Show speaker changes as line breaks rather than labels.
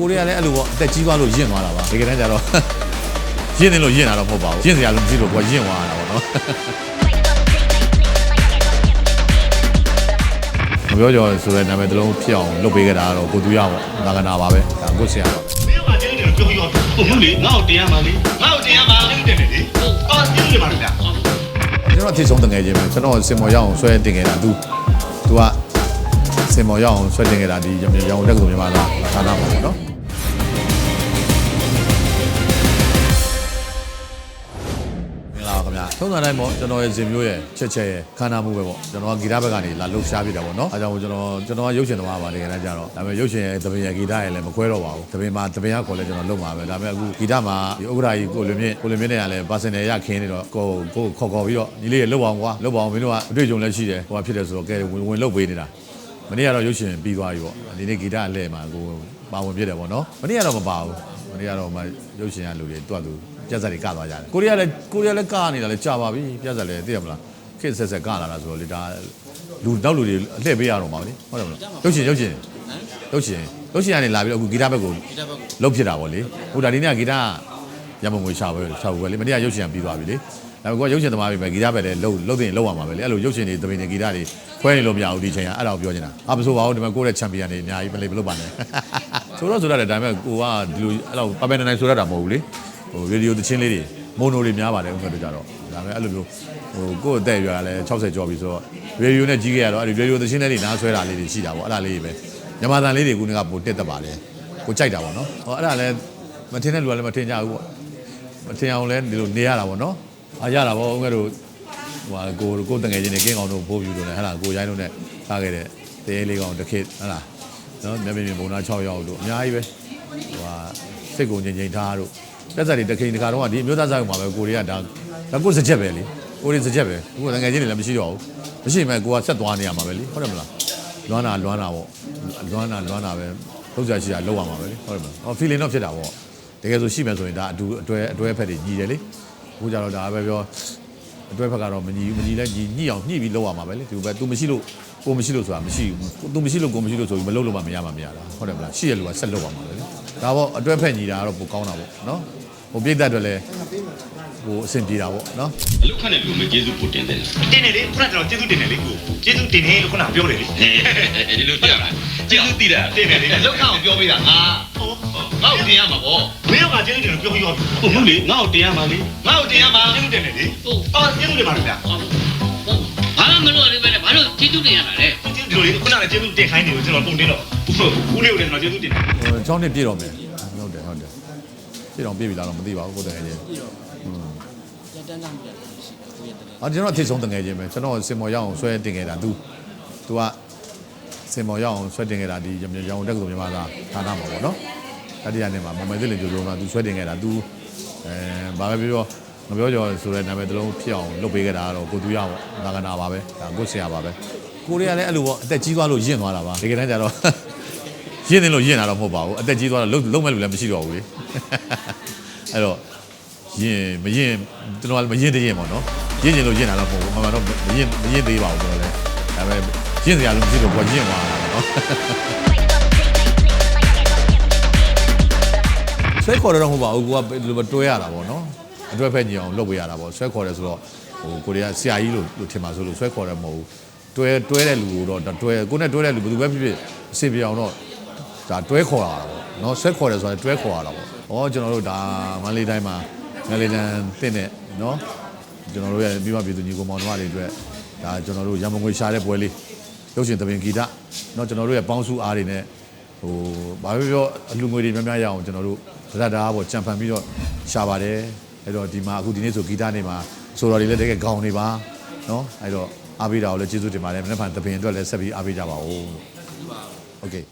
ကိုရီးယားလည်းအဲ့လိုပေါ့အသက်ကြီးသွားလို့ရင့်သွားတာပါဒီကနေ့ကျတော့ရင့်နေလို့ရင့်တာတော့မဟုတ်ပါဘူးရင့်စရာလုံးမရှိလို့ကိုယ်ရင့်သွားတာပေါ့နော်မပြောကြော်ဆိုတဲ့နာမည်တစ်လုံးဖြစ်အောင်လုပ်ပေးခဲ့တာကတော့ကိုသူရပေါ့ဒါကနာပါပဲဒါကိုဆရာပါ
မင်းကကျင်းတယ်ပြောပြောဟုတ်ဘူးလေငါ့ကိုတင်ရမှာလေငါ့ကိုတင်ရမှာတင်တယ်လေအော်ကျင်းတယ်ပါဗျာ
ကျွန်တော်အထစ်ဆုံးတငယ်ချင်းပဲကျွန်တော်စင်မော်ရအောင်ဆွဲတင်ခဲ့တာသူသူကစင်မော်ရအောင်ဆွဲတင်ခဲ့တာဒီရောင်ရောင်တက်ကစုံမြန်မာလာဌာနမှာပေါ့နော် ခင်ဗျာသုံးစာတိုင်းပေါ့ကျွန်တော်ရဲ့ဇင်မျိုးရဲ့ချက်ချက်ရဲ့ခန္ဓာမှုပဲပေါ့ကျွန်တော်ကဂီတဘက်ကနေလာလှုပ်ရှားပြတာပေါ့နော်အဲကြောင့်ကျွန်တော်ကျွန်တော်ကရုပ်ရှင်သမားပါတကယ်တမ်းကျတော့ဒါပေမဲ့ရုပ်ရှင်ရဲ့သပင်ရဲ့ဂီတရဲ့လည်းမခွဲတော့ပါဘူးသပင်မှာသပင်ကခေါ်လဲကျွန်တော်လုပ်မှာပဲဒါပေမဲ့အခုဂီတမှာဒီဥက္ကရာကြီးကိုလွင်မြင့်ကိုလွင်မြင့်နဲ့ကလည်းပါစင်နယ်ရခင်းနေတော့ကိုကိုခေါ်ခေါ်ပြီးတော့ညီလေးရေလှုပ်အောင်ကွာလှုပ်အောင်မင်းတို့ကအတွေ့အကြုံလည်းရှိတယ်ဟိုကဖြစ်တယ်ဆိုတော့ကဲဝင်ဝင်လှုပ်ပေးနေတာမနေ့ကတော့ရုပ်ရှင်ပြီးသွားပြီပေါ့ဒီနေ့ဂီတအလှည့်မှာကိုပါဝင်ပြတယ်ပေါ့နော်မနေ့ကတော့မပါဘူးမနေ့ကတော့မှရုပ်ရှင်ရလူတွေတွတ်လူ ပြက်ဆက်တွေကသွားကြတယ်ကိုရီးယားလည်းကိုရီးယားလည်းကားနေတာလည်းကြာပါပြီပြက်ဆက်လည်းသိရမလားခေတ်ဆက်ဆက်ကလာတာဆိုတော့လေဒါလူနောက်လူတွေအလှည့်ပေးရတော့မှာလေဟုတ်တယ်မလားရုပ်ရှင်ရုပ်ရှင်ရုပ်ရှင်ရုပ်ရှင်ကနေလာပြီးတော့အခုဂီတဘက်ကိုလှုပ်ဖြစ်တာပေါ့လေဟိုဒါဒီနေ့ကဂီတရမုံငွေရှာပွဲရှာပွဲလေမနေ့ကရုပ်ရှင်ပြီးသွားပြီလေဒါပေမဲ့ကိုကရုပ်ရှင်သမားပြီပဲဂီတဘက်လည်းလှုပ်လှုပ်တင်လှုပ်ရမှာပဲလေအဲ့လိုရုပ်ရှင်တွေသဘင်တွေဂီတတွေခွဲနေလို့မရဘူးဒီချိန်ကအဲ့ဒါကိုပြောနေတာအမဆိုပါဘူးဒီမှာကိုယ့်ရဲ့ချန်ပီယံတွေအများကြီးမလေးမလုပ်ပါနဲ့ဆိုတော့ဆိုရတယ်ဒါပေမဲ့ကိုကဒီလိုအဲ့လိုပပယ်နိုင်နိုင်ဆိုရတာမဟုတ်ဘူးလေ ဟိုရေဒီယိုသချင်းလေးတွေမိုနိုတွေများပါတယ်ဥက္ကဋ္ဌကြတော့ဒါပေမဲ့အဲ့လိုမျိုးဟိုကိုယ့်အသက်အရွယ်ကလည်း60ကျော်ပြီဆိုတော့ရေဒီယိုနဲ့ကြီးခဲ့ရတော့အဲ့ဒီရေဒီယိုသချင်းလေးတွေနားဆွဲတာလေးတွေရှိတာပေါ့အဲ့ဒါလေးတွေပဲညမာတန်လေးတွေကကပိုတက်တက်ပါလေကိုကြိုက်တာပေါ့နော်ဟောအဲ့ဒါလည်းမထင်တဲ့လူကလည်းမထင်ကြဘူးပေါ့မထင်အောင်လဲဒီလိုနေရတာပေါ့နော်အားရတာပေါ့ဥက္ကဋ္ဌတို့ဟိုကိုကိုတငယ်ချင်းတွေကင်းကောင်တို့ဘိုးပြူတို့နဲ့ဟဲ့လားကိုရိုင်းတို့နဲ့ထားခဲ့တဲ့တရေလေးကောင်တစ်ခေတ်ဟဲ့လားနော်မျက်မြင်မြင်ပုံနာ6ရောက်လို့အများကြီးပဲဟိုဟာစိတ်ကိုငြိမ်ငြိမ်ထားတို့ တက်ဆက်တွေတခိန်တခါတော့ကဒီအမျိုးသားစားကမှာပဲကိုရီးယားဒါဒါကိုစကြက်ပဲလေကိုရီးစကြက်ပဲအခုငယ်ချင်းတွေလည်းမရှိတော့ဘူးမရှိမှကိုကဆက်သွားနေရမှာပဲလေဟုတ်တယ်မလားလွမ်းတာလွမ်းတာပေါ့လွမ်းတာလွမ်းတာပဲထုတ်ကြရှိတာလောက်ရမှာပဲလေဟုတ်တယ်မလားဟော feeling တော့ဖြစ်တာပေါ့တကယ်ဆိုရှိမှဆိုရင်ဒါအတူအတွဲအတွဲဖက်တွေညီတယ်လေအခုကြတော့ဒါပဲပြောအတွဲဖက်ကတော့မညီဘူးမညီလဲညီညှိအောင်ညှိပြီးလောက်ရမှာပဲလေဒီဘက် तू မရှိလို့ ကိုမရှိလို့ဆိုတာမရှိဘူး तू မရှိလို့ကိုမရှိလို့ဆိုပြီးမလုပ်လို့မှမရမှာမရတာဟုတ်တယ်မလားရှိရလူကဆက်လုပ်ပါမှာပဲလေဒါပေါ့အတွဲဖက်ညီတာကတော့ပိုကောင်းတာပေါ့နော်ဟိုပြည့်သက်အတွက်လည်းဟိုအဆင်ပြေတာပေါ့နော်
အလုခနဲ့ပြုမယ်ကျေးဇူးပိုတင်တယ်
တင်တယ်လေခုနကကျွန်တော်ကျေးဇူးတင်တယ်လေကိုကျေးဇူးတင်တယ်လို့ခုနကပြောတယ်လေ
ဒီလိုပြရလားကျေးဇူးတည်တာ
တင်တယ်လေ
အလုခအောင်ပြောပေးတာငါ
ဟုတ်
ငါ့ကိုတင်ရမှာပေါ့
မင်းကကျင်းတယ်ပြောပြော
ဟုတ်ဘူးလေငါ့ကိုတင်ရမှာလေငါ့ကိုတင်ရမှာ
ကျေးဇူးတင်တယ်လေအော်ကျေးဇူးတင်ပါဗျာ ကကျေးဇူးတင်ခိုင်းတယ်ကိုကျွန်တော်ပုံတင်တော့ဦးလေးကိုလည်းကျွန်တော်ကျေးဇူးတင်တယ်
ဟို6နှစ်ပြည့်တော့မယ်ဟုတ်တယ်ဟုတ်တယ်ပြည့်တော့ပြည့်ပြီလားတော့မသိပါဘူးကိုယ်တကယ်ချင်း
တက်တန်းတန်းပြရှိကိုရတဲ့
အော်ကျွန်တော်အထစ်ဆုံးတငယ်ချင်းပဲကျွန်တော်စင်မော်ရအောင်ဆွဲတင်ခဲ့တာ तू तू ကစင်မော်ရအောင်ဆွဲတင်ခဲ့တာဒီရောင်တက်ကစုံမြန်မာလာဌာနမှာပေါ့နော်တတိယနေ့မှာမမယ်သိလင်ကြိုးစုံက तू ဆွဲတင်ခဲ့တာ तू အဲဘာပဲပြောပြောမပြောကြော်ဆိုတဲ့နာမည်တစ်လုံးဖြစ်အောင်လုပ်ပေးခဲ့တာကတော့ကိုသူရပေါ့ဒါကနာပါပဲဒါကိုဆရာပါပဲ ကိုရီးယားလည်းအဲ့လိုပေါ့အသက်ကြီးသွားလို့ရင့်သွားတာပါဒီကနေ့ကျတော့ရင့်နေလို့ရင့်တာတော့မဟုတ်ပါဘူးအသက်ကြီးသွားတော့လုံးလုံးမဲ့လူလည်းမရှိတော့ဘူးလေအဲ့တော့ရင်မရင်ကျွန်တော်ကမရင်တရင်ပေါ့နော်ရင်ကျင်လို့ရင်တာတော့မဟုတ်ဘူးမမှန်တော့မရင်မရင်သေးပါဘူးကျွန်တော်လည်းဒါပေမဲ့ရင်စရာလုံးမရှိလို့ကိုရင်သွားတာပေါ့နော်ဆွဲခေါ်တယ်တော့မဟုတ်ပါဘူးကိုကဒီလိုတွဲရတာပေါ့နော်အတွဲဖက်ညီအောင်လုပ်ပေးရတာပေါ့ဆွဲခေါ်တယ်ဆိုတော့ဟိုကိုရီးယားဆရာကြီးလို့လို့ထင်ပါဆိုလို့ဆွဲခေါ်တယ်မဟုတ်ဘူး တွဲတွဲတဲ့လူကိုတော့တွဲကိုနဲ့တွဲတဲ့လူဘယ်သူပဲဖြစ်ဖြစ်အစီပြေအောင်တော့ဒါတွဲခေါ်တာပေါ့နော်ဆွဲခေါ်တယ်ဆိုရင်တွဲခေါ်ရတာပေါ့။ဩကျွန်တော်တို့ဒါမန္တလေးတိုင်းမှာငလေးတန်းတင့်တဲ့နော်ကျွန်တော်တို့ရဲ့မိဘပြည်သူညီကောင်မောင်တို့တွေအတွက်ဒါကျွန်တော်တို့ရံမငွေရှာတဲ့ပွဲလေးရုပ်ရှင်သဘင်ဂီတနော်ကျွန်တော်တို့ရဲ့ပေါင်းစုအားတွေနဲ့ဟိုဘာပဲပြောအလူငွေတွေများများရအောင်ကျွန်တော်တို့ဗရတ်တာပေါ့ကြံဖန်ပြီးတော့ရှာပါတယ်အဲ့တော့ဒီမှာအခုဒီနေ့ဆိုဂီတနေမှာဆိုတော်တွေလည်းတကယ်ခေါင်းနေပါနော်အဲ့တော့ အားပေးတာကိုလည်းကျေးဇူးတင်ပါတယ်မနေ့ကသဘင်အတွက်လည်းဆက်ပြီးအားပေးကြပါဦး Okay